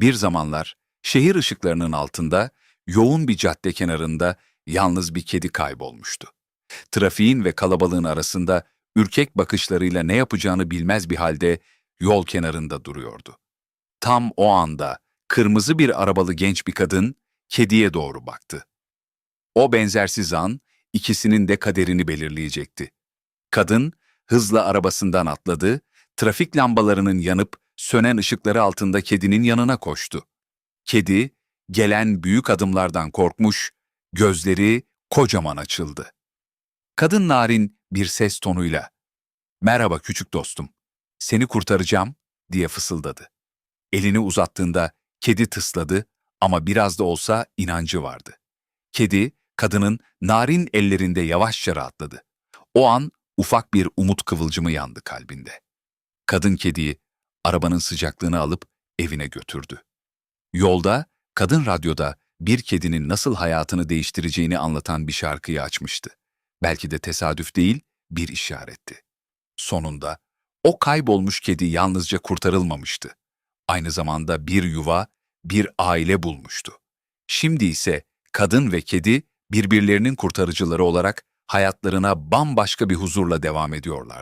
Bir zamanlar şehir ışıklarının altında yoğun bir cadde kenarında yalnız bir kedi kaybolmuştu. Trafiğin ve kalabalığın arasında ürkek bakışlarıyla ne yapacağını bilmez bir halde yol kenarında duruyordu. Tam o anda kırmızı bir arabalı genç bir kadın kediye doğru baktı. O benzersiz an ikisinin de kaderini belirleyecekti. Kadın hızla arabasından atladı, trafik lambalarının yanıp sönen ışıkları altında kedinin yanına koştu. Kedi, gelen büyük adımlardan korkmuş, gözleri kocaman açıldı. Kadın narin bir ses tonuyla, ''Merhaba küçük dostum, seni kurtaracağım.'' diye fısıldadı. Elini uzattığında kedi tısladı ama biraz da olsa inancı vardı. Kedi, kadının narin ellerinde yavaşça rahatladı. O an ufak bir umut kıvılcımı yandı kalbinde. Kadın kediyi arabanın sıcaklığını alıp evine götürdü. Yolda, kadın radyoda bir kedinin nasıl hayatını değiştireceğini anlatan bir şarkıyı açmıştı. Belki de tesadüf değil, bir işaretti. Sonunda o kaybolmuş kedi yalnızca kurtarılmamıştı. Aynı zamanda bir yuva, bir aile bulmuştu. Şimdi ise kadın ve kedi birbirlerinin kurtarıcıları olarak hayatlarına bambaşka bir huzurla devam ediyorlardı.